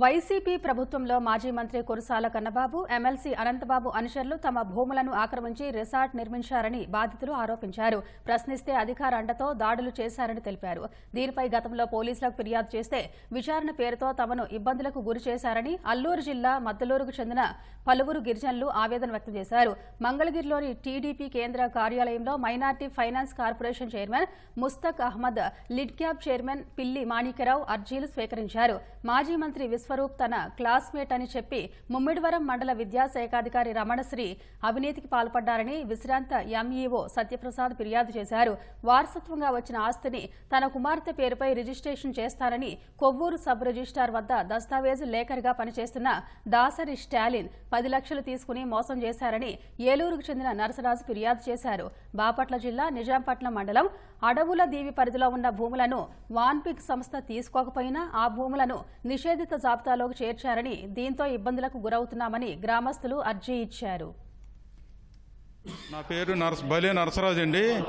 YCP ప్రభుత్వంలో మాజీ మంత్రి కురసాల కన్నబాబు ఎమ్మెల్సీ అనంతబాబు అనుచరులు తమ భూములను ఆక్రమించి రిసార్ట్ నిర్మించారని బాధితులు ఆరోపించారు. ప్రశ్నిస్తే అధికార అండతో దాడులు చేశారని తెలిపారు. దీనిపై గతంలో పోలీసులకు ఫిర్యాదు చేస్తే విచారణ పేరుతో తమను ఇబ్బందులకు గురి చేశారని అల్లూరు జిల్లా మద్దలూరుకు చెందిన పలువురు గిరిజనులు ఆవేదన వ్యక్తం చేశారు. మంగళగిరిలోని టీడీపీ కేంద్ర కార్యాలయంలో minority finance corporation chairman Mushtaq Ahmed Lidcap chairman Pilli Manikyarao అర్జీలు స్వీకరించారు. మాజీ మంత్రి విశ్వరూప్ తన క్లాస్మేట్ అని చెప్పి ముమ్మిడివరం మండల విద్యాశాఖాధికారి రమణశ్రీ అవినీతికి పాల్పడ్డారని విశ్రాంత ఎంఈఓ సత్యప్రసాద్ ఫిర్యాదు చేశారు. వారసత్వంగా వచ్చిన ఆస్తిని తన కుమార్తె పేరుపై రిజిస్ట్రేషన్ చేస్తారని కొవ్వూరు సబ్ రిజిస్టార్ వద్ద దస్తావేజు లేఖరిగా పనిచేస్తున్న దాసరి స్టాలిన్ పది లక్షలు తీసుకుని మోసం చేశారని ఏలూరుకు చెందిన నరసరాజు ఫిర్యాదు చేశారు. బాపట్ల జిల్లా నిజాంపట్నం మండలం అడవుల దీవి పరిధిలో ఉన్న భూములను వాన్పిక్ సంస్థ తీసుకోకపోయినా ఆ భూములను నిషేధిత జాబితాలోకి చేర్చారని దీంతో ఇబ్బందులకు గురవుతున్నామని గ్రామస్తులు అర్జీ ఇచ్చారు. నా పేరు నర్స్ బలే నరసరాజు అండి.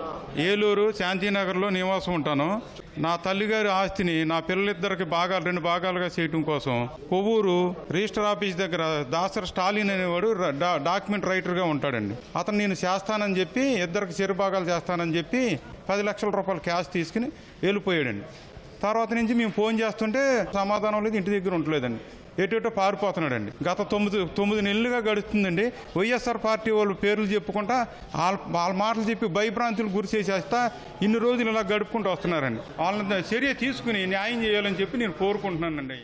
ఏలూరు శాంతినగర్లో నివాసం ఉంటాను. నా తల్లిగారి ఆస్తిని నా పిల్లలిద్దరికి భాగాలు రెండు భాగాలుగా చేయటం కోసం కొవ్వూరు రిజిస్టర్ ఆఫీస్ దగ్గర దాసర్ స్టాలిన్ అనేవాడు డా- డాక్యుమెంట్ రైటర్గా ఉంటాడండి. అతను నేను చేస్తానని చెప్పి ఇద్దరికి చెరు భాగాలు చేస్తానని చెప్పి పది లక్షల రూపాయలు క్యాష్ తీసుకుని వెళ్ళిపోయాడండి. తర్వాత నుంచి మేము ఫోన్ చేస్తుంటే సమాధానం లేదు ఇంటి దగ్గర ఉండలేదండి. ఎటో పారిపోతున్నాడండి. గత తొమ్మిది తొమ్మిది నెలలుగా గడుస్తుందండి. వైఎస్ఆర్ పార్టీ వాళ్ళు పేర్లు చెప్పుకుంటా వాళ్ళ వాళ్ళ మాటలు చెప్పి భయభ్రాంతులు గురి చేసేస్తా ఇన్ని రోజులు ఇలా గడుపుకుంటూ వస్తున్నారండి. వాళ్ళని చర్య తీసుకుని న్యాయం చేయాలని చెప్పి నేను కోరుకుంటున్నానండి.